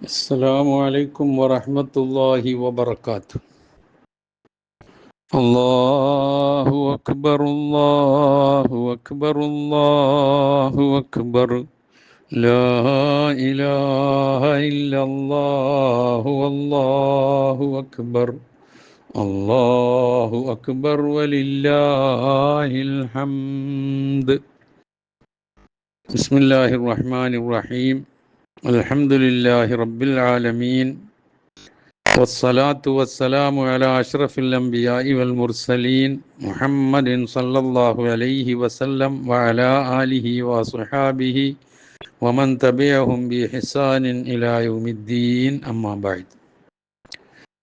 السلام عليكم ورحمة الله وبركاته. الله أكبر الله أكبر الله أكبر. لا إله إلا الله والله أكبر. الله أكبر ولله الحمد. بسم الله الرحمن الرحيم. الحمد لله رب العالمين والصلاة والسلام على أشرف الأنبياء والمرسلين محمد صلى الله عليه وسلم وعلى آله وصحابه ومن تبعهم بإحسان إلى يوم الدين أما بعد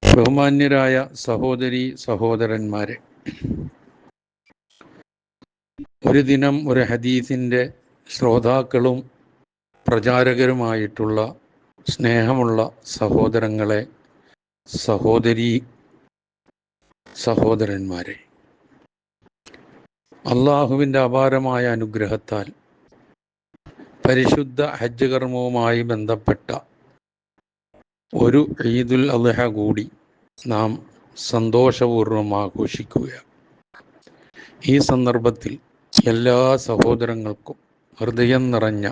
ബഹുമാന്യരായ സഹോദരി സഹോദരന്മാരെ ഒരു ദിനം ഒരു ഹദീസിൻ്റെ ശ്രോതാക്കളും പ്രചാരകരുമായിട്ടുള്ള സ്നേഹമുള്ള സഹോദരങ്ങളെ സഹോദരി സഹോദരന്മാരെ. അള്ളാഹുവിന്റെ അപാരമായ അനുഗ്രഹത്താൽ പരിശുദ്ധ ഹജ്ജ് കർമ്മവുമായി ബന്ധപ്പെട്ട ഒരു ഈദുൽ അദ്ഹ കൂടി നാം സന്തോഷപൂർവം ആഘോഷിക്കുക ഈ സന്ദർഭത്തിൽ എല്ലാ സഹോദരങ്ങൾക്കും ഹൃദയം നിറഞ്ഞ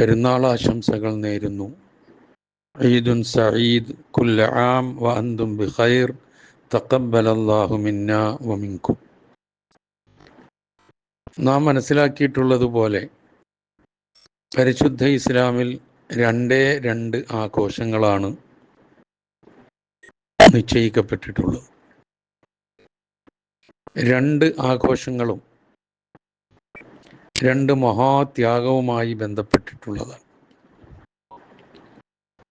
പെരുന്നാൾ ആശംസകൾ നേരുന്നു. ഈദുൻ സഈദ് കുല്ല വ അന്തും ബിഖൈർ വ നാം മനസ്സിലാക്കിയിട്ടുള്ളതുപോലെ പരിശുദ്ധ ഇസ്ലാമിൽ രണ്ടേ രണ്ട് ആഘോഷങ്ങളാണ് നിശ്ചയിക്കപ്പെട്ടിട്ടുള്ളത്. രണ്ട് ആഘോഷങ്ങളും രണ്ട് മഹാത്യാഗവുമായി ബന്ധപ്പെട്ടിട്ടുള്ളതാണ്.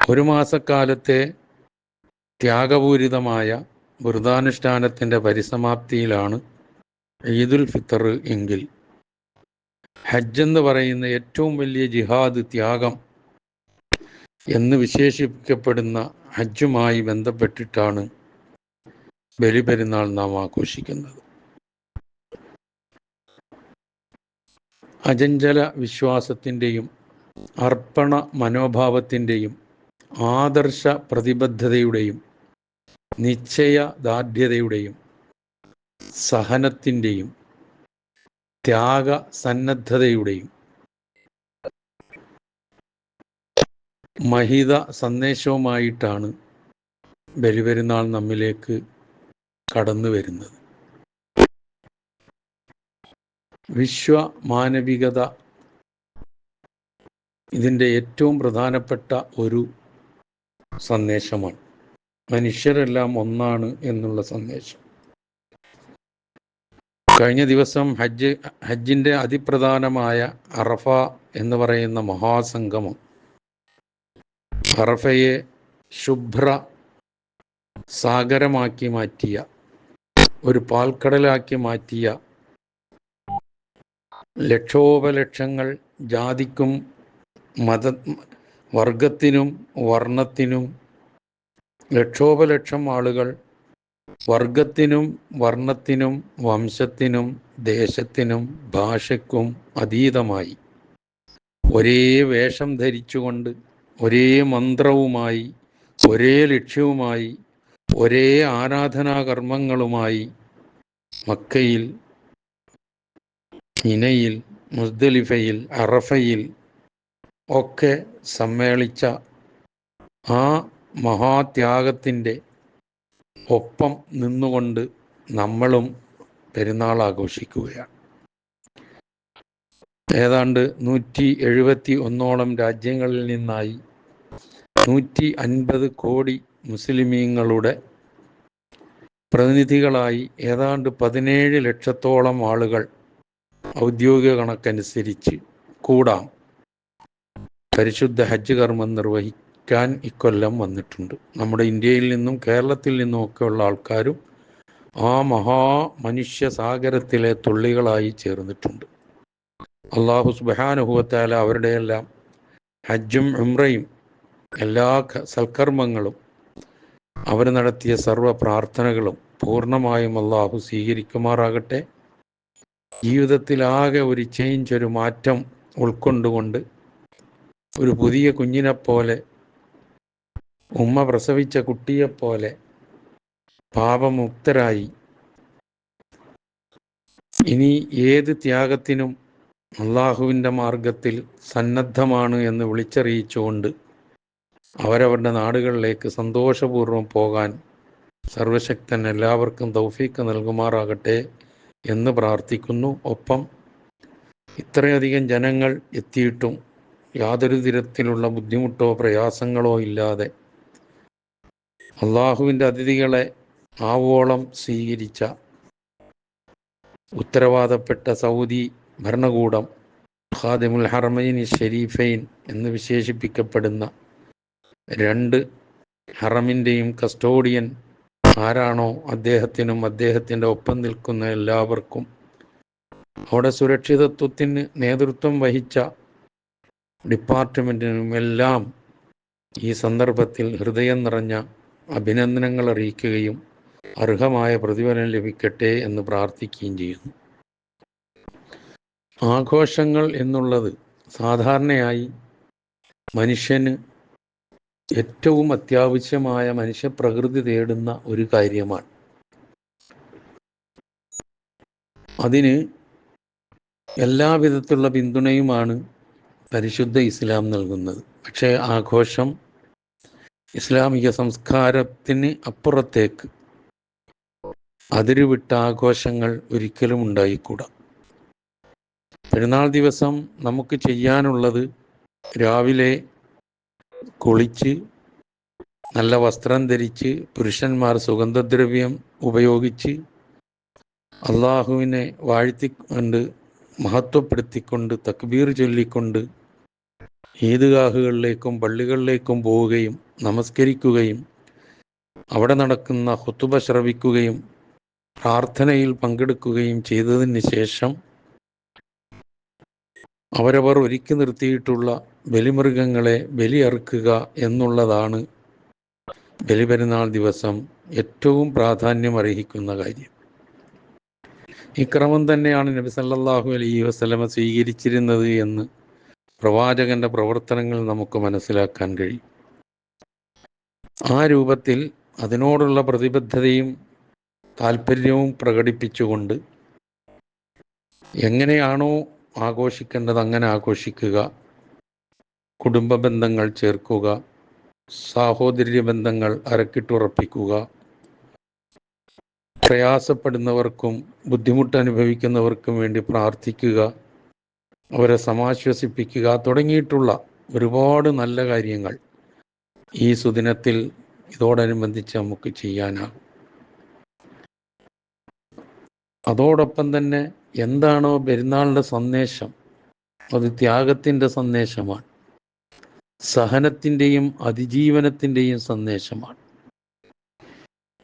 ഒരു മാസക്കാലത്തെ ത്യാഗപൂരിതമായ വ്രതാനുഷ്ഠാനത്തിന്റെ പരിസമാപ്തിയിലാണ് ഈദുൽ ഫിത്തർ എങ്കിൽ ഹജ്ജ് എന്ന് പറയുന്ന ഏറ്റവും വലിയ ജിഹാദ് ത്യാഗം എന്ന് വിശേഷിപ്പിക്കപ്പെടുന്ന ഹജ്ജുമായി ബന്ധപ്പെട്ടിട്ടാണ് ബലിപെരുന്നാൾ നാം ആഘോഷിക്കുന്നത്. അജഞ്ചല വിശ്വാസത്തിന്റെയും അർപ്പണ മനോഭാവത്തിന്റെയും ആദർശ പ്രതിബദ്ധതയുടെയും നിശ്ചയദാർഢ്യതയുടെയും സഹനത്തിന്റെയും ത്യാഗ സന്നദ്ധതയുടെയും മഹിത സന്ദേശവുമായിട്ടാണ് ബലിപെരുന്നാൾ നമ്മിലേക്ക് കടന്നു വരുന്നത് വിശ്വ മാനവികത ഇതിന്റെ ഏറ്റവും പ്രധാനപ്പെട്ട ഒരു സന്ദേശമാണ്. മനുഷ്യരെല്ലാം ഒന്നാണ് എന്നുള്ള സന്ദേശം. കഴിഞ്ഞ ദിവസം ഹജ്ജ് ഹജ്ജിന്റെ അതിപ്രധാനമായ അറഫ എന്ന് പറയുന്ന മഹാസംഗമം അറഫയെ ശുഭ്ര സാഗരമാക്കി മാറ്റിയ ഒരു പാൽക്കടലാക്കി മാറ്റിയ ലക്ഷോപലക്ഷങ്ങൾ ജാതിക്കും മത വർഗത്തിനും വർണത്തിനും ലക്ഷോപലക്ഷം ആളുകൾ വർഗത്തിനും വർണത്തിനും വംശത്തിനും ദേശത്തിനും ഭാഷയ്ക്കും അതീതമായി. ഒരേ വേഷം ധരിച്ചുകൊണ്ട് ഒരേ മന്ത്രവുമായി ഒരേ ലക്ഷ്യവുമായി ഒരേ ആരാധനാകർമ്മങ്ങളുമായി മക്കയിൽ ഇനയിൽ മുസ്ദലിഫയിൽ അറഫയിൽ ഒക്കെ സമ്മേളിച്ച ആ മഹാത്യാഗത്തിന്റെ ഒപ്പം നിന്നുകൊണ്ട് നമ്മളും പെരുന്നാൾ ആഘോഷിക്കുകയാണ് ഏതാണ്ട് നൂറ്റി എഴുപത്തി ഒന്നോളം രാജ്യങ്ങളിൽ നിന്നായി നൂറ്റി അൻപത് കോടി മുസ്ലിമീങ്ങളുടെ പ്രതിനിധികളായി ഏതാണ്ട് പതിനേഴ് ലക്ഷത്തോളം ആളുകൾ ഔദ്യോഗിക കണക്കനുസരിച്ച് കൂടാം. പരിശുദ്ധ ഹജ്ജ് കർമ്മം നിർവഹിക്കാൻ ഇക്കൊല്ലം വന്നിട്ടുണ്ട്. നമ്മുടെ ഇന്ത്യയിൽ നിന്നും കേരളത്തിൽ നിന്നും ഒക്കെയുള്ള ആൾക്കാരും ആ മഹാ മനുഷ്യ സാഗരത്തിലെ തുള്ളികളായി ചേർന്നിട്ടുണ്ട്. അള്ളാഹു സുബാനുഭവത്താല അവരുടെയെല്ലാം ഹജ്ജും ഉംറയും എല്ലാ സൽക്കർമ്മങ്ങളും അവർ നടത്തിയ സർവ പ്രാർത്ഥനകളും പൂർണമായും അള്ളാഹു സ്വീകരിക്കുമാറാകട്ടെ. ജീവിതത്തിലാകെ ഒരു ചേഞ്ച് ഒരു മാറ്റം ഉൾക്കൊണ്ടുകൊണ്ട് ഒരു പുതിയ കുഞ്ഞിനെപ്പോലെ ഉമ്മ പ്രസവിച്ച കുട്ടിയെപ്പോലെ പാപമുക്തരായി. ഇനി ഏത് ത്യാഗത്തിനും അള്ളാഹുവിന്റെ മാർഗത്തിൽ സന്നദ്ധമാണ് എന്ന് വിളിച്ചറിയിച്ചുകൊണ്ട് അവരവരുടെ നാടുകളിലേക്ക് സന്തോഷപൂർവം പോകാൻ സർവശക്തൻ എല്ലാവർക്കും തൗഫീക്ക് നൽകുമാറാകട്ടെ. എന്ന് പ്രാർത്ഥിക്കുന്നു. ഒപ്പം ഇത്രയധികം ജനങ്ങൾ എത്തിയിട്ടും യാതൊരു തരത്തിലുള്ള ബുദ്ധിമുട്ടോ പ്രയാസങ്ങളോ ഇല്ലാതെ അള്ളാഹുവിന്റെ അതിഥികളെ ആവോളം സ്വീകരിച്ച ഉത്തരവാദപ്പെട്ട സൗദി ഭരണകൂടം ഖാദിമുൽ ഹർമൈൻ ഷെരീഫൈൻ എന്ന് വിശേഷിപ്പിക്കപ്പെടുന്ന രണ്ട് ഹറമിന്റെയും കസ്റ്റോഡിയൻ ആരാണോ അദ്ദേഹത്തിനും അദ്ദേഹത്തിന്റെ ഒപ്പം നിൽക്കുന്ന എല്ലാവർക്കും അവിടെ സുരക്ഷിതത്വത്തിന് നേതൃത്വം വഹിച്ച ഡിപ്പാർട്ട്മെന്റിനും എല്ലാം ഈ സന്ദർഭത്തിൽ ഹൃദയം നിറഞ്ഞ അഭിനന്ദനങ്ങൾ അറിയിക്കുകയും അർഹമായ പ്രതിഫലം ലഭിക്കട്ടെ എന്ന് പ്രാർത്ഥിക്കുകയും ചെയ്യുന്നു. ആഘോഷങ്ങൾ എന്നുള്ളത് സാധാരണയായി മനുഷ്യന് ഏറ്റവും അത്യാവശ്യമായ മനുഷ്യപ്രകൃതി തേടുന്ന ഒരു കാര്യമാണ്. അതിന് എല്ലാവിധത്തിലുള്ള പിന്തുണയുമാണ് പരിശുദ്ധ ഇസ്ലാം നൽകുന്നത്. പക്ഷേ ആഘോഷം ഇസ്ലാമിക സംസ്കാരത്തിന് അപ്പുറത്തേക്ക് അതിരുവിട്ട ആഘോഷങ്ങൾ ഒരിക്കലും ഉണ്ടായിക്കൂടാ. പെരുന്നാൾ ദിവസം നമുക്ക് ചെയ്യാനുള്ളത് രാവിലെ കുളിച്ച് നല്ല വസ്ത്രം ധരിച്ച് പുരുഷന്മാർ സുഗന്ധദ്രവ്യം ഉപയോഗിച്ച് അള്ളാഹുവിനെ വാഴ്ത്തിക്കൊണ്ട് മഹത്വപ്പെടുത്തിക്കൊണ്ട് തക്ബീർ ചൊല്ലിക്കൊണ്ട് ഈദ്ഗാഹുകളിലേക്കും പള്ളികളിലേക്കും പോവുകയും നമസ്കരിക്കുകയും അവിടെ നടക്കുന്ന ഹുത്തുബ ശ്രവിക്കുകയും പ്രാർത്ഥനയിൽ പങ്കെടുക്കുകയും ചെയ്തതിന് ശേഷം അവരവർ ഒരുക്കി നിർത്തിയിട്ടുള്ള ബലിമൃഗങ്ങളെ ബലിയറുക്കുക എന്നുള്ളതാണ് ബലിപെരുന്നാൾ ദിവസം ഏറ്റവും പ്രാധാന്യം അർഹിക്കുന്ന കാര്യം. ഈ ക്രമം തന്നെയാണ് നബി സല്ലാഹു അലൈഹി വസ്ലമ സ്വീകരിച്ചിരുന്നത് എന്ന് പ്രവാചകന്റെ പ്രവർത്തനങ്ങൾ നമുക്ക് മനസ്സിലാക്കാൻ കഴിയും. ആ രൂപത്തിൽ അതിനോടുള്ള പ്രതിബദ്ധതയും താല്പര്യവും പ്രകടിപ്പിച്ചുകൊണ്ട് എങ്ങനെയാണോ ആഘോഷിക്കേണ്ടത് അങ്ങനെ ആഘോഷിക്കുക. കുടുംബ ബന്ധങ്ങൾ ചേർക്കുക സാഹോദര്യ ബന്ധങ്ങൾ അരക്കിട്ടുറപ്പിക്കുക. പ്രയാസപ്പെടുന്നവർക്കും ബുദ്ധിമുട്ട് അനുഭവിക്കുന്നവർക്കും വേണ്ടി പ്രാർത്ഥിക്കുക അവരെ സമാശ്വസിപ്പിക്കുക തുടങ്ങിയിട്ടുള്ള ഒരുപാട് നല്ല കാര്യങ്ങൾ ഈ സുദിനത്തിൽ ഇതോടനുബന്ധിച്ച് നമുക്ക് ചെയ്യാനാകും. അതോടൊപ്പം തന്നെ എന്താണോ പെരുന്നാളിന്റെ സന്ദേശം അത് ത്യാഗത്തിന്റെ സന്ദേശമാണ്. സഹനത്തിന്റെയും അതിജീവനത്തിന്റെയും സന്ദേശമാണ്.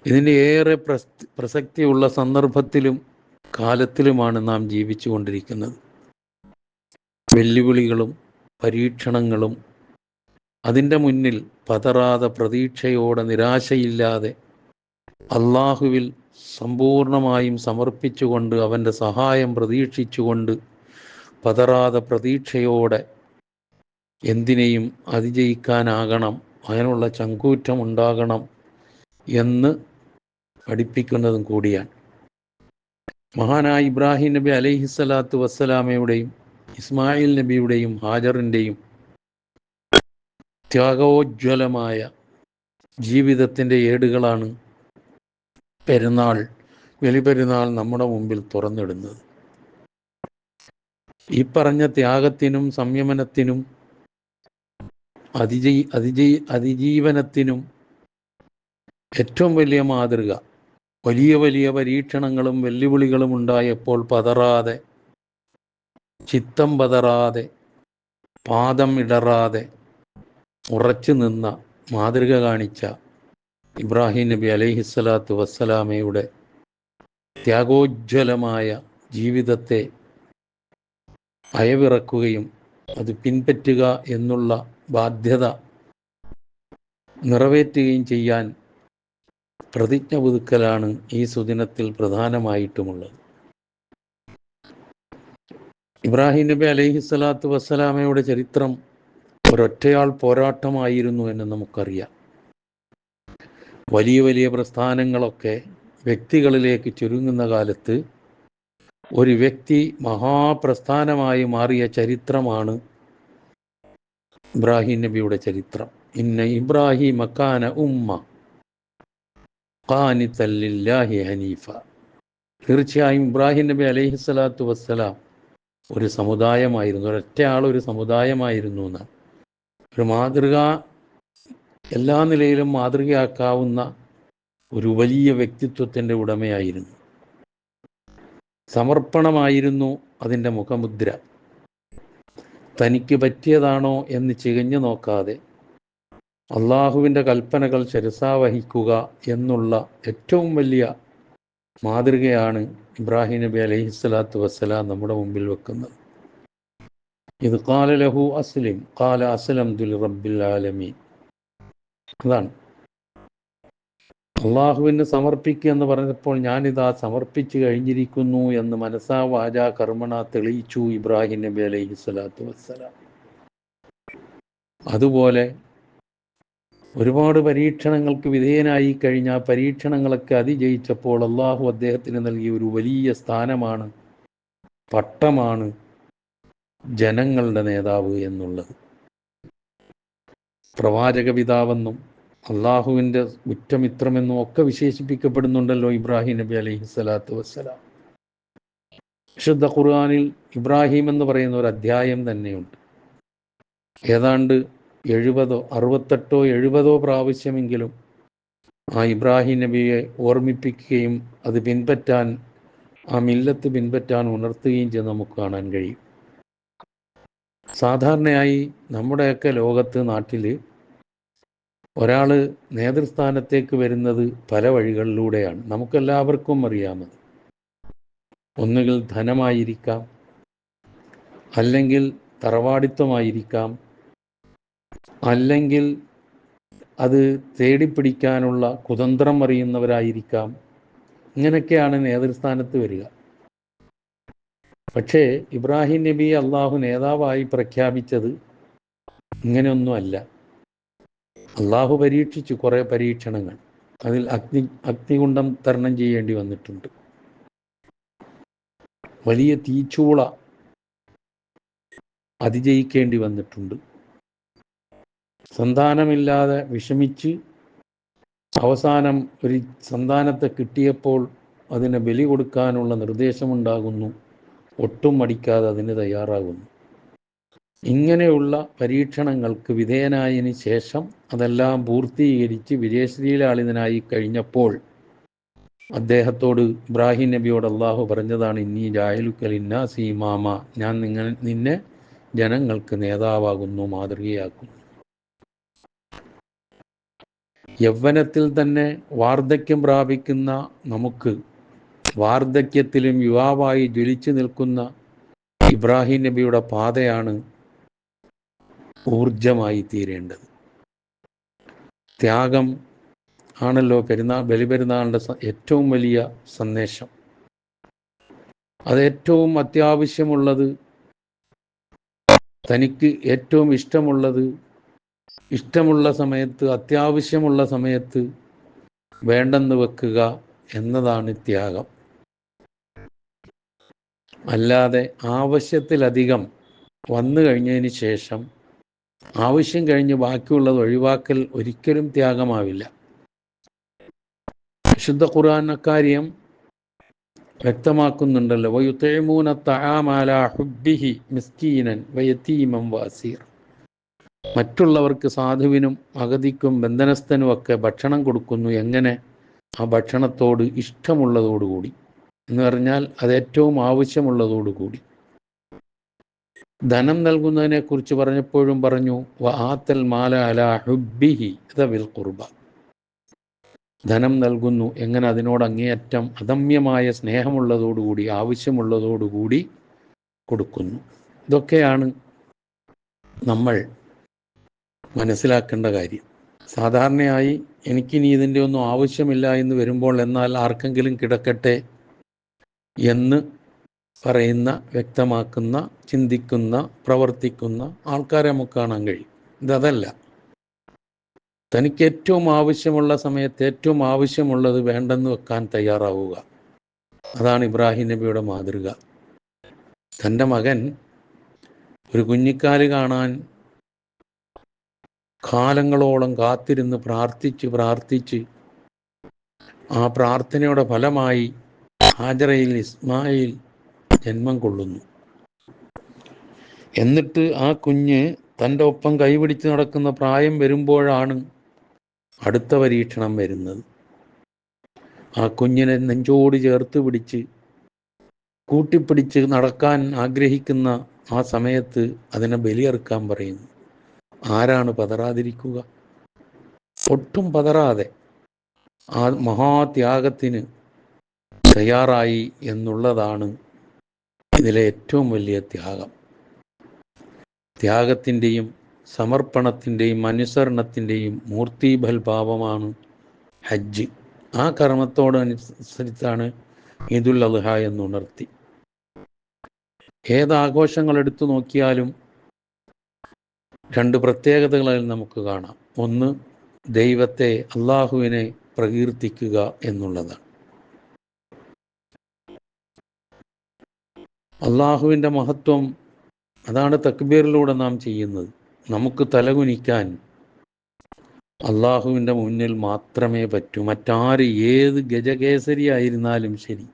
ഇതിന് ഏറെ പ്രസക്തിയുള്ള സന്ദർഭത്തിലും കാലത്തിലുമാണ് നാം ജീവിച്ചു കൊണ്ടിരിക്കുന്നത്. വെല്ലുവിളികളും പരീക്ഷണങ്ങളും അതിന്റെ മുന്നിൽ പതറാതെ പ്രതീക്ഷയോടെ നിരാശയില്ലാതെ അള്ളാഹുവിൽ സമ്പൂർണമായും സമർപ്പിച്ചുകൊണ്ട് അവന്റെ സഹായം പ്രതീക്ഷിച്ചുകൊണ്ട് പതറാതെ പ്രതീക്ഷയോടെ എന്തിനേയും അതിജയിക്കാനാകണം. അതിനുള്ള ചങ്കൂറ്റം ഉണ്ടാകണം എന്ന് പഠിപ്പിക്കുന്നതും കൂടിയാണ്. മഹാനായ ഇബ്രാഹിം നബി അലൈഹിസ്സലാത്തു വസ്സലാമയുടെയും ഇസ്മായിൽ നബിയുടെയും ഹാജറിന്റെയും ത്യാഗോജ്വലമായ ജീവിതത്തിന്റെ ഏടുകളാണ് പെരുന്നാൾ വെളിപെരുന്നാൾ നമ്മുടെ മുമ്പിൽ തുറന്നിടുന്നത്. ഈ പറഞ്ഞ ത്യാഗത്തിനും സംയമനത്തിനും അതിജീ അതിജീ അതിജീവനത്തിനും ഏറ്റവും വലിയ മാതൃക വലിയ വലിയ പരീക്ഷണങ്ങളും വെല്ലുവിളികളും ഉണ്ടായപ്പോൾ പതറാതെ ചിത്തം പതറാതെ പാദം ഇടറാതെ ഉറച്ചു നിന്ന മാതൃക കാണിച്ച ഇബ്രാഹിം നബി അലൈഹിസ്സലാത്തു വസ്സലാമയുടെ ത്യാഗോജ്വലമായ ജീവിതത്തെ അയവിറക്കുകയും അത് പിൻപറ്റുക എന്നുള്ള ബാധ്യത നിറവേറ്റുകയും ചെയ്യാൻ പ്രതിജ്ഞ പുതുക്കലാണ് ഈ സുദിനത്തിൽ പ്രധാനമായിട്ടുമുള്ളത്. ഇബ്രാഹിം നബി അലൈഹി സ്വലാത്തു വസ്സലാമയുടെ ചരിത്രം ഒരൊറ്റയാൾ പോരാട്ടമായിരുന്നു എന്ന് നമുക്കറിയാം. വലിയ വലിയ പ്രസ്ഥാനങ്ങളൊക്കെ വ്യക്തികളിലേക്ക് ചുരുങ്ങുന്ന കാലത്ത് ഒരു വ്യക്തി മഹാപ്രസ്ഥാനമായി മാറിയ ചരിത്രമാണ് ഇബ്രാഹിം നബിയുടെ ചരിത്രം. ഇന്ന ഇബ്രാഹിം മക്കാന ഉമ്മ ഖാനിത്തല്ലാഹി ഹനീഫ. തീർച്ചയായും ഇബ്രാഹിം നബി അലൈഹി സ്വലാത്തു വസ്സലാം ഒരു സമുദായമായിരുന്നു ഒരൊറ്റ ആൾ ഒരു സമുദായമായിരുന്നു എന്ന് ഒരു മാതൃക എല്ലാ നിലയിലും മാതൃകയാക്കാവുന്ന ഒരു വലിയ വ്യക്തിത്വത്തിന്റെ ഉടമയായിരുന്നു. സമർപ്പണമായിരുന്നു അതിന്റെ മുഖമുദ്ര. തനിക്ക് പറ്റിയതാണോ എന്ന് ചികഞ്ഞു നോക്കാതെ അള്ളാഹുവിന്റെ കൽപ്പനകൾ ശിരസാവഹിക്കുക എന്നുള്ള ഏറ്റവും വലിയ മാതൃകയാണ് ഇബ്രാഹിം നബി അലൈഹി സ്വലാത്തു വസ്സലാം നമ്മുടെ മുമ്പിൽ വെക്കുന്നത്. ഇത് കാല ലഹു അസ്ലിം കാല അസ്ലം ദുൽ റബ്ബിൽ ആലമീൻ. അതാണ്. അള്ളാഹുവിന് സമർപ്പിക്കുക എന്ന് പറഞ്ഞപ്പോൾ ഞാനിതാ സമർപ്പിച്ചു കഴിഞ്ഞിരിക്കുന്നു എന്ന് മനസ്സാ വാച കർമ്മണ തെളിയിച്ചു ഇബ്രാഹിം നബി അലൈഹി സ്വലാത്തു വസ്സലാം. അതുപോലെ ഒരുപാട് പരീക്ഷണങ്ങൾക്ക് വിധേയനായി കഴിഞ്ഞ പരീക്ഷണങ്ങളൊക്കെ അതിജയിച്ചപ്പോൾ അള്ളാഹു അദ്ദേഹത്തിന് നൽകിയ ഒരു വലിയ സ്ഥാനമാണ് പട്ടമാണ് ജനങ്ങളുടെ നേതാവ് എന്നുള്ളത്. പ്രവാചക പിതാവെന്നും അള്ളാഹുവിന്റെ ഉറ്റമിത്രമെന്നും ഒക്കെ വിശേഷിപ്പിക്കപ്പെടുന്നുണ്ടല്ലോ ഇബ്രാഹിം നബി അലൈഹി സ്വലാത്തു വസ്സലാം. വിശുദ്ധ ഖുർആാനിൽ ഇബ്രാഹിം എന്ന് പറയുന്ന ഒരു അധ്യായം തന്നെയുണ്ട്. ഏതാണ്ട് എഴുപതോ അറുപത്തെട്ടോ എഴുപതോ പ്രാവശ്യമെങ്കിലും ആ ഇബ്രാഹിം നബിയെ ഓർമ്മിപ്പിക്കുകയും അത് പിൻപറ്റാൻ ആ മില്ലത്ത് പിൻപറ്റാൻ ഉണർത്തുകയും ചെയ്ത് നമുക്ക് കാണാൻ കഴിയും. സാധാരണയായി നമ്മുടെയൊക്കെ ലോകത്ത് നാട്ടിൽ ഒരാൾ നേതൃസ്ഥാനത്തേക്ക് വരുന്നത് പല വഴികളിലൂടെയാണ്. നമുക്കെല്ലാവർക്കും അറിയാമത്. ഒന്നുകിൽ ധനമായിരിക്കാം അല്ലെങ്കിൽ തറവാടിത്വമായിരിക്കാം അല്ലെങ്കിൽ അത് തേടിപ്പിടിക്കാനുള്ള കുതന്ത്രം അറിയുന്നവരായിരിക്കാം. ഇങ്ങനെയൊക്കെയാണ് നേതൃസ്ഥാനത്ത് വരിക. പക്ഷേ ഇബ്രാഹിം നബി അള്ളാഹു നേതാവായി പ്രഖ്യാപിച്ചത് ഇങ്ങനെയൊന്നുമല്ല. അള്ളാഹു പരീക്ഷിച്ചു കുറേ പരീക്ഷണങ്ങൾ. അതിൽ അഗ്നി അഗ്നികുണ്ടം തരണം ചെയ്യേണ്ടി വന്നിട്ടുണ്ട്. വലിയ തീച്ചൂള അതിജയിക്കേണ്ടി വന്നിട്ടുണ്ട്. സന്താനമില്ലാതെ വിഷമിച്ച് അവസാനം ഒരു സന്താനത്തെ കിട്ടിയപ്പോൾ അതിനെ ബലി കൊടുക്കാനുള്ള നിർദ്ദേശമുണ്ടാകുന്നു. ഒട്ടും മടിക്കാതെ അതിന് തയ്യാറാകുന്നു. ഇങ്ങനെയുള്ള പരീക്ഷണങ്ങൾക്ക് വിധേയനായതിനു ശേഷം അതെല്ലാം പൂർത്തീകരിച്ച് വിജയശ്രീലാളിതനായി കഴിഞ്ഞപ്പോൾ അദ്ദേഹത്തോട് ഇബ്രാഹിം നബിയോട് അള്ളാഹു പറഞ്ഞതാണ് ഇന്നി ജായലുക്കൽ ഇന്നാ സീമാമ ഞാൻ നിങ്ങൾ നിന്നെ ജനങ്ങൾക്ക് നേതാവാകുന്നു മാതൃകയാക്കും യൗവനത്തിൽ തന്നെ വാർദ്ധക്യം പ്രാപിക്കുന്ന നമുക്ക് വാർദ്ധക്യത്തിലും യുവാവായി ജ്വലിച്ചു നിൽക്കുന്ന ഇബ്രാഹിം നബിയുടെ പാതയാണ് ഊർജമായി തീരേണ്ടത്. ത്യാഗം ആണല്ലോ പെരുന്നാൾ ബലിപെരുന്നാളിന്റെ ഏറ്റവും വലിയ സന്ദേശം. അത് ഏറ്റവും അത്യാവശ്യമുള്ളത് തനിക്ക് ഏറ്റവും ഇഷ്ടമുള്ളത് ഇഷ്ടമുള്ള സമയത്ത് അത്യാവശ്യമുള്ള സമയത്ത് വേണ്ടെന്ന് വെക്കുക എന്നതാണ് ത്യാഗം. അല്ലാതെ ആവശ്യത്തിലധികം വന്നു കഴിഞ്ഞതിന് ശേഷം ആവശ്യം കഴിഞ്ഞ് ബാക്കിയുള്ളത് ഒഴിവാക്കൽ ഒരിക്കലും ത്യാഗമാവില്ല. വിശുദ്ധ ഖുർആൻ അക്കാര്യം വ്യക്തമാക്കുന്നുണ്ടല്ലോ. വയുത്തേമൂന ഹുബ്ബിഹി മിസ്കീനൻ വയത്തീമം വാസീർ. മറ്റുള്ളവർക്ക് സാധുവിനും അഗതിക്കും ബന്ധനസ്ഥനും ഒക്കെ ഭക്ഷണം കൊടുക്കുന്നു. എങ്ങനെ? ആ ഭക്ഷണത്തോട് ഇഷ്ടമുള്ളതോടുകൂടി. എന്ന് പറഞ്ഞാൽ അത് ഏറ്റവും ആവശ്യമുള്ളതോടുകൂടി. ധനം നൽകുന്നതിനെ കുറിച്ച് പറഞ്ഞപ്പോഴും പറഞ്ഞു ആത്തൽ മാല അല കുർബ ധനം നൽകുന്നു എങ്ങനെ അതിനോട് അങ്ങേയറ്റം അദമ്യമായ സ്നേഹമുള്ളതോടുകൂടി ആവശ്യമുള്ളതോടുകൂടി കൊടുക്കുന്നു. ഇതൊക്കെയാണ് നമ്മൾ മനസ്സിലാക്കേണ്ട കാര്യം. സാധാരണയായി എനിക്കിനി ഇതിന്റെ ഒന്നും ആവശ്യമില്ല എന്ന് വരുമ്പോൾ എന്നാൽ ആർക്കെങ്കിലും കിടക്കട്ടെ എന്ന് പറയുന്ന വ്യക്തമാക്കുന്ന ചിന്തിക്കുന്ന പ്രവർത്തിക്കുന്ന ആൾക്കാരെ നമുക്ക് കാണാൻ കഴിയും. ഇതല്ല തനിക്ക് ഏറ്റവും ആവശ്യമുള്ള സമയത്ത് ഏറ്റവും ആവശ്യമുള്ളത് വേണ്ടെന്ന് വെക്കാൻ തയ്യാറാവുക. അതാണ് ഇബ്രാഹിം നബിയുടെ മാതൃക. തന്റെ മകൻ ഒരു കുഞ്ഞിക്കാൽ കാണാൻ കാലങ്ങളോളം കാത്തിരുന്ന് പ്രാർത്ഥിച്ച് പ്രാർത്ഥിച്ച് ആ പ്രാർത്ഥനയുടെ ഫലമായി ഹാജറയിൽ ഇസ്മായിൽ ജന്മം കൊള്ളുന്നു. എന്നിട്ട് ആ കുഞ്ഞ് തന്റെ ഒപ്പം കൈപിടിച്ച് നടക്കുന്ന പ്രായം വരുമ്പോഴാണ് അടുത്ത പരീക്ഷണം വരുന്നത്. ആ കുഞ്ഞിനെ നെഞ്ചോട് ചേർത്ത് പിടിച്ച് കൂട്ടിപ്പിടിച്ച് നടക്കാൻ ആഗ്രഹിക്കുന്ന ആ സമയത്ത് അതിനെ ബലിയെറുക്കാൻ പറയുന്നു. ആരാണ് പതറാതിരിക്കുക? ഒട്ടും പതറാതെ ആ മഹാത്യാഗത്തിന് തയ്യാറായി എന്നുള്ളതാണ് ഇതിലെ ഏറ്റവും വലിയ ത്യാഗം. ത്യാഗത്തിന്റെയും സമർപ്പണത്തിന്റെയും അനുസരണത്തിന്റെയും മൂർത്തിഭൽഭാവമാണ് ഹജ്ജ്. ആ കർമ്മത്തോടനുസരിച്ചാണ് ഈദുൽ അദ്ഹ എന്നുണർത്തി ഏത് ആഘോഷങ്ങൾ എടുത്തു നോക്കിയാലും രണ്ട് പ്രത്യേകതകളിൽ നമുക്ക് കാണാം. ഒന്ന് ദൈവത്തെ അള്ളാഹുവിനെ പ്രകീർത്തിക്കുക എന്നുള്ളതാണ്. അള്ളാഹുവിന്റെ മഹത്വം അതാണ് തക്ബീറിലൂടെ നാം ചെയ്യുന്നത്. നമുക്ക് തലകുനിക്കാൻ അള്ളാഹുവിന്റെ മുന്നിൽ മാത്രമേ പറ്റൂ. മറ്റാര് ഏത് ഗജകേസരി ആയിരുന്നാലും ശരി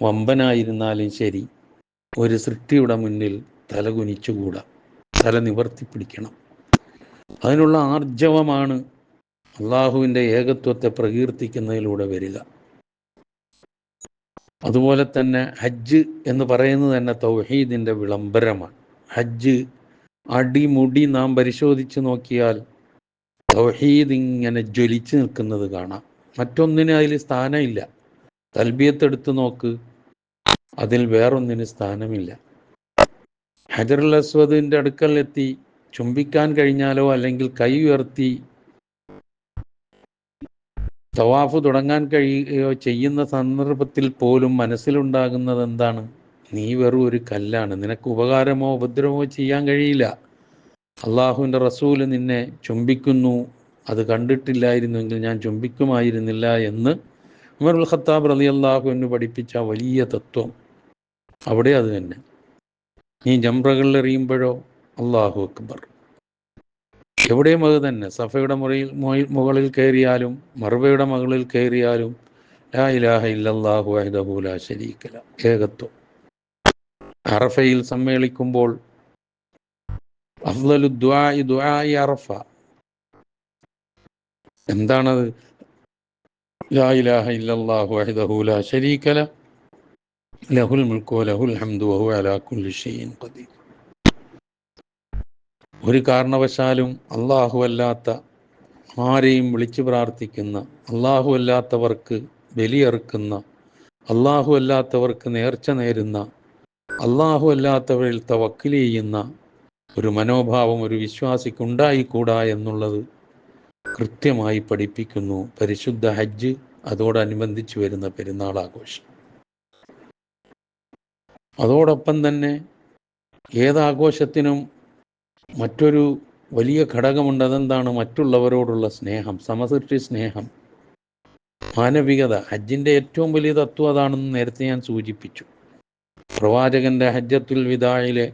വമ്പനായിരുന്നാലും ശരി ഒരു സൃഷ്ടിയുടെ മുന്നിൽ തലകുനിച്ചുകൂടാ. തല നിവർത്തിപ്പിടിക്കണം അതിനുള്ള ആർജവമാണ് അള്ളാഹുവിന്റെ ഏകത്വത്തെ പ്രകീർത്തിക്കുന്നതിലൂടെ വരിക. അതുപോലെ തന്നെ ഹജ്ജ് എന്ന് പറയുന്നത് തന്നെ തൗഹീദിന്റെ വിളംബരമാണ്. ഹജ്ജ് അടിമുടി നാം പരിശോധിച്ച് നോക്കിയാൽ തൗഹീദ് ഇങ്ങനെ ജ്വലിച്ച് നിൽക്കുന്നത് കാണാം. മറ്റൊന്നിനും അതിൽ സ്ഥാനമില്ല. തൽബിയത്തെടുത്ത് നോക്ക് അതിൽ വേറൊന്നിന് സ്ഥാനമില്ല. ഹജറുൽ അസ്വദിന്റെ അടുക്കൽ എത്തി ചുംബിക്കാൻ കഴിഞ്ഞാലോ അല്ലെങ്കിൽ കൈ ഉയർത്തി തവാഫ് തുടങ്ങാൻ കഴിയുകയോ ചെയ്യുന്ന സന്ദർഭത്തിൽ പോലും മനസ്സിലുണ്ടാകുന്നത് എന്താണ്? നീ വെറും ഒരു കല്ലാണ്. നിനക്ക് ഉപകാരമോ ഉപദ്രവമോ ചെയ്യാൻ കഴിയില്ല. അള്ളാഹുവിന്റെ റസൂൽ നിന്നെ ചുംബിക്കുന്നു. അത് കണ്ടിട്ടില്ലായിരുന്നെങ്കിൽ ഞാൻ ചുംബിക്കുമായിരുന്നില്ല എന്ന് ഉമറുൽ ഖത്താബ് റലി അള്ളാഹുവിന് പഠിപ്പിച്ച വലിയ തത്വം അവിടെ അത് തന്നെ. നീ ജംറകളിൽ എറിയുമ്പോഴോ? അള്ളാഹു അക്ബർ. എവിടെയും അത് തന്നെ. സഫയുടെ മുറിയിൽ മുകളിൽ കയറിയാലും മറുബയുടെ മുകളിൽ കയറിയാലും ലാ ഇലാഹ ഏകത്വം. അറഫയിൽ സമ്മേളിക്കുമ്പോൾ അറഫ. എന്താണത്? ലാ ഇലാഹ ലഹുൽ മുൽക്കു വലഹുൽ ഹംദു അലാ കുല്ലി ഷൈഇൻ ഖദീർ. ഒരു കാരണവശാലും അല്ലാത്ത ആരെയും വിളിച്ചു പ്രാർത്ഥിക്കുന്ന അള്ളാഹു അല്ലാത്തവർക്ക് ബലിയറുക്കുന്ന അള്ളാഹു അല്ലാത്തവർക്ക് നേർച്ച നേരുന്ന അള്ളാഹു അല്ലാത്തവരിൽ തവക്കിൽ ചെയ്യുന്ന ഒരു മനോഭാവം ഒരു വിശ്വാസിക്ക് ഉണ്ടായിക്കൂടാ എന്നുള്ളത് കൃത്യമായി പഠിപ്പിക്കുന്നു പരിശുദ്ധ ഹജ്ജ് അതോടനുബന്ധിച്ച് വരുന്ന പെരുന്നാൾ ആഘോഷം. അതോടൊപ്പം തന്നെ ഏതാഘോഷത്തിനും മറ്റൊരു വലിയ ഘടകമുണ്ട് അതെന്താണ് മറ്റുള്ളവരോടുള്ള സ്നേഹം സമസൃഷ്ടി സ്നേഹം. മാനവികത ഹജ്ജിന്റെ ഏറ്റവും വലിയ തത്വം അതാണെന്ന് നേരത്തെ ഞാൻ സൂചിപ്പിച്ചു. പ്രവാചകന്റെ ഹജ്ജത്തുൽ വിദായിലെ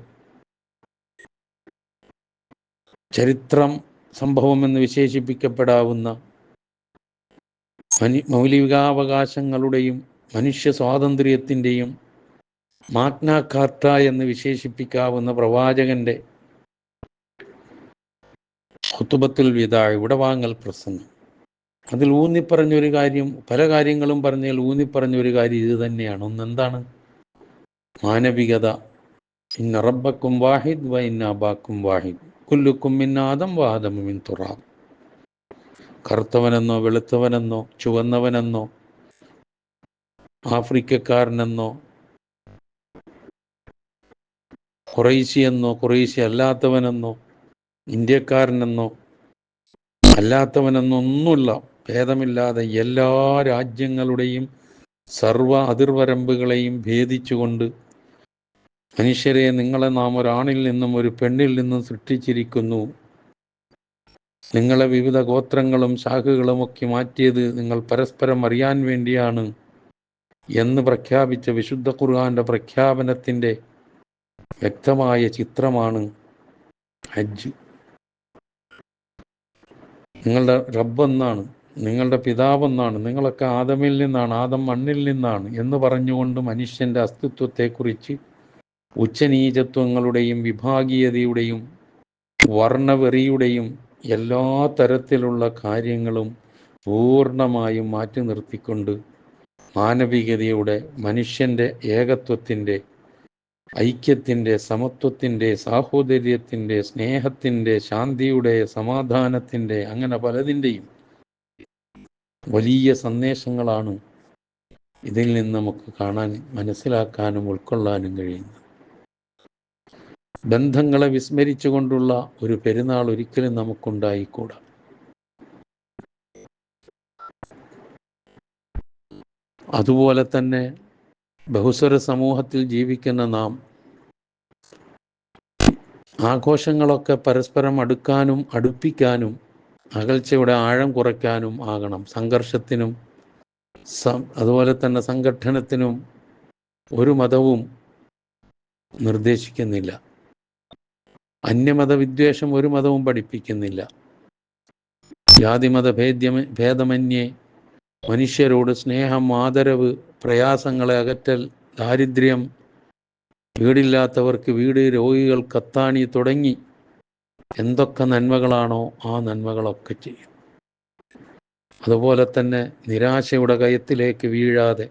ചരിത്രം സംഭവം എന്ന് വിശേഷിപ്പിക്കപ്പെടാവുന്ന മനു മൗലികാവകാശങ്ങളുടെയും മനുഷ്യ സ്വാതന്ത്ര്യത്തിന്റെയും മാഗ്ന കാർട്ട എന്ന് വിശേഷിപ്പിക്കാവുന്ന പ്രവാചകന്റെ ഖുത്തുബത്തുൽ വിദാ ഇവിടെ വാങ്ങൽ പ്രസംഗം. അതിൽ ഊന്നിപ്പറഞ്ഞൊരു കാര്യം പല കാര്യങ്ങളും പറഞ്ഞാൽ ഊന്നിപ്പറഞ്ഞൊരു കാര്യം ഇത് തന്നെയാണ്. ഒന്ന് എന്താണ് മാനവികത. ഇന്ന റബ്ബക്കും വാഹിദ് വ ഇന്ന അബാക്കും വാഹിദ്. കുല്ലുക്കും മിൻ ആദം വാദം മിൻ തുറാബ്. കറുത്തവനെന്നോ വെളുത്തവനെന്നോ ചുവന്നവനെന്നോ ആഫ്രിക്കക്കാരനെന്നോ കുറേശ്യെന്നോ കുറേശ്യ അല്ലാത്തവനെന്നോ ഇന്ത്യക്കാരനെന്നോ അല്ലാത്തവനെന്നോ ഒന്നുമില്ല ഭേദമില്ലാതെ എല്ലാ രാജ്യങ്ങളുടെയും സർവ അതിർവരമ്പുകളെയും ഭേദിച്ചുകൊണ്ട് മനുഷ്യരെ നിങ്ങളെ നാം ഒരാണിൽ നിന്നും ഒരു പെണ്ണിൽ നിന്നും സൃഷ്ടിച്ചിരിക്കുന്നു. നിങ്ങളെ വിവിധ ഗോത്രങ്ങളും ശാഖകളും ഒക്കെ മാറ്റിയത് നിങ്ങൾ പരസ്പരം അറിയാൻ വേണ്ടിയാണ് എന്ന് പ്രഖ്യാപിച്ച വിശുദ്ധ ഖുർആന്റെ പ്രഖ്യാപനത്തിന്റെ വ്യക്തമായ ചിത്രമാണ് ഹജ്ജ്. നിങ്ങളുടെ റബ്ബെന്നാണ് നിങ്ങളുടെ പിതാവെന്നാണ് നിങ്ങളൊക്കെ ആദമിൽ നിന്നാണ് ആദം മണ്ണിൽ നിന്നാണ് എന്ന് പറഞ്ഞുകൊണ്ട് മനുഷ്യന്റെ അസ്തിത്വത്തെക്കുറിച്ച് ഉച്ചനീചത്വങ്ങളുടെയും വിഭാഗീയതയുടെയും വർണവെറിയുടെയും എല്ലാ തരത്തിലുള്ള കാര്യങ്ങളും പൂർണമായും മാറ്റി നിർത്തിക്കൊണ്ട് മാനവികതയുടെ മനുഷ്യന്റെ ഏകത്വത്തിന്റെ ഐക്യത്തിന്റെ സമത്വത്തിന്റെ സാഹോദര്യത്തിന്റെ സ്നേഹത്തിന്റെ ശാന്തിയുടെ സമാധാനത്തിന്റെ അങ്ങനെ പലതിന്റെയും വലിയ സന്ദേശങ്ങളാണ് ഇതിൽ നിന്ന് നമുക്ക് കാണാൻ മനസ്സിലാക്കാനും ഉൾക്കൊള്ളാനും കഴിയുന്നത്. ബന്ധങ്ങളെ വിസ്മരിച്ചുകൊണ്ടുള്ള ഒരു പെരുന്നാൾ ഒരിക്കലും നമുക്കുണ്ടായിക്കൂടാ. അതുപോലെ തന്നെ ബഹുസ്വര സമൂഹത്തിൽ ജീവിക്കുന്ന നാം ആഘോഷങ്ങളൊക്കെ പരസ്പരം അടുക്കാനും അടുപ്പിക്കാനും അകൽച്ചയുടെ ആഴം കുറയ്ക്കാനും ആകണം. സംഘർഷത്തിനും അതുപോലെ തന്നെ സംഘടനത്തിനും ഒരു മതവും നിർദ്ദേശിക്കുന്നില്ല. അന്യമത വിദ്വേഷം ഒരു മതവും പഠിപ്പിക്കുന്നില്ല. ജാതിമത ഭേദ്യമ ഭേദമന്യേ മനുഷ്യരോട് സ്നേഹം ആദരവ് പ്രയാസങ്ങളെ അകറ്റൽ ദാരിദ്ര്യം വീടില്ലാത്തവർക്ക് വീട് രോഗികൾ കത്താണി തുടങ്ങി എന്തൊക്കെ നന്മകളാണോ ആ നന്മകളൊക്കെ ചെയ്യും. അതുപോലെ തന്നെ നിരാശയുടെ കയത്തിലേക്ക് വീഴാതെ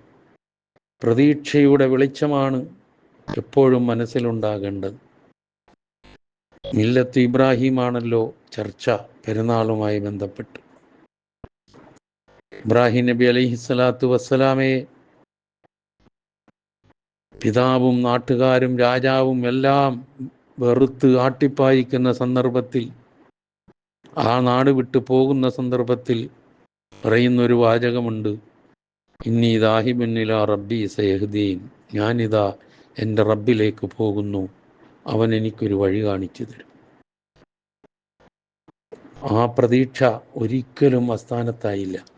പ്രതീക്ഷയുടെ വെളിച്ചമാണ് എപ്പോഴും മനസ്സിലുണ്ടാകേണ്ടത്. മില്ലത്ത് ഇബ്രാഹിമാണല്ലോ ചർച്ച പെരുന്നാളുമായി ബന്ധപ്പെട്ട്. ഇബ്രാഹിം നബി അലൈഹി സ്വലാത്തു വസ്സലാമെ പിതാവും നാട്ടുകാരും രാജാവും എല്ലാം വെറുത്ത് ആട്ടിപ്പായിക്കുന്ന സന്ദർഭത്തിൽ ആ നാട് വിട്ടു പോകുന്ന സന്ദർഭത്തിൽ പറയുന്നൊരു വാചകമുണ്ട്. ഇന്നി ദാഹിബുന്നില റബ്ബി സയഹുദ്ദീൻ ഞാനിതാ എന്റെ റബ്ബിലേക്ക് പോകുന്നു. അവൻ എനിക്കൊരു വഴി കാണിച്ചു തരും. ആ പ്രതീക്ഷ ഒരിക്കലും അസ്ഥാനത്തായില്ല.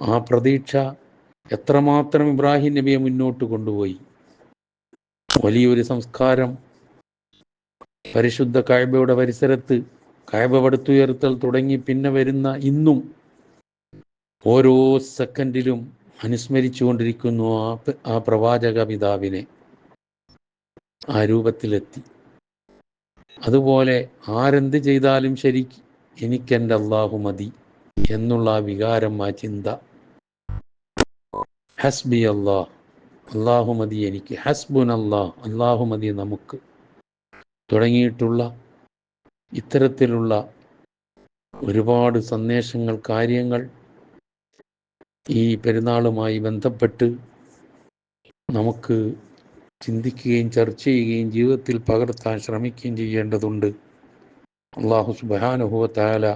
ആ പ്രതീക്ഷ എത്രമാത്രം ഇബ്രാഹിം നബിയെ മുന്നോട്ട് കൊണ്ടുപോയി? വലിയൊരു സംസ്കാരം. പരിശുദ്ധ കായബയുടെ പരിസരത്ത് കായബ പടുത്തുയർത്തൽ തുടങ്ങി പിന്നെ വരുന്ന ഇന്നും ഓരോ സെക്കൻഡിലും അനുസ്മരിച്ചു കൊണ്ടിരിക്കുന്നു ആ ആ പ്രവാചക പിതാവിനെ. ആ രൂപത്തിലെത്തി. അതുപോലെ ആരെന്ത് ചെയ്താലും ശരി എനിക്കെന്റെ അള്ളാഹു മതി എന്നുള്ള ആ വികാരം ആ ചിന്ത ഹസ്ബി അള്ളാഹ് അള്ളാഹു മതി എനിക്ക്. ഹസ്ബുൻ അള്ളാഹ് അള്ളാഹു മതി നമുക്ക്. തുടങ്ങിയിട്ടുള്ള ഇത്തരത്തിലുള്ള ഒരുപാട് സന്ദേശങ്ങൾ കാര്യങ്ങൾ ഈ പെരുന്നാളുമായി ബന്ധപ്പെട്ട് നമുക്ക് ചിന്തിക്കുകയും ചർച്ച ചെയ്യുകയും ജീവിതത്തിൽ പകർത്താൻ ശ്രമിക്കുകയും ചെയ്യേണ്ടതുണ്ട്. അള്ളാഹു സുബാനുഭവത്തായാല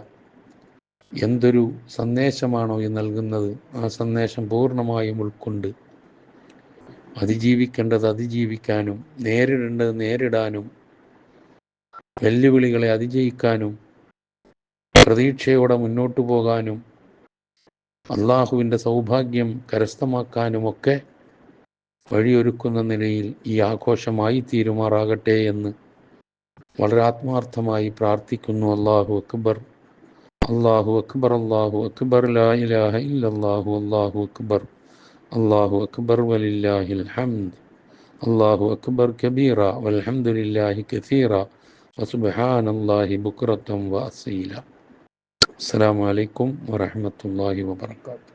എന്തൊരു സന്ദേശമാണോ ഈ നൽകുന്നത്? ആ സന്ദേശം പൂർണമായും ഉൾക്കൊണ്ട് അതിജീവിക്കേണ്ടത് അതിജീവിക്കാനും നേരിടേണ്ടത് നേരിടാനും വെല്ലുവിളികളെ അതിജയിക്കാനും പ്രതീക്ഷയോടെ മുന്നോട്ടു പോകാനും അള്ളാഹുവിന്റെ സൗഭാഗ്യം കരസ്ഥമാക്കാനുമൊക്കെ വഴിയൊരുക്കുന്ന നിലയിൽ ഈ ആഘോഷമായി തീരുമാറാകട്ടെ എന്ന് വളരെ ആത്മാർത്ഥമായി പ്രാർത്ഥിക്കുന്നു. അള്ളാഹു അക്ബർ. അള്ളാഹു അക്ബർ അള്ളാഹു അക്ബർ ലാ ഇലാഹ ഇല്ലല്ലാഹു അള്ളാഹു അക്ബർ അള്ളാഹു അക്ബർ വലില്ലാഹിൽ ഹംദ് അള്ളാഹു അക്ബർ കബീറ വൽഹംദുലില്ലാഹി കസീറ വസുബ്ഹാന അല്ലാഹി ബുക്രത്തം അസീല അസ്സലാമു അലൈക്കും വറഹ്മത്തുള്ളാഹി വബറകാതുഹു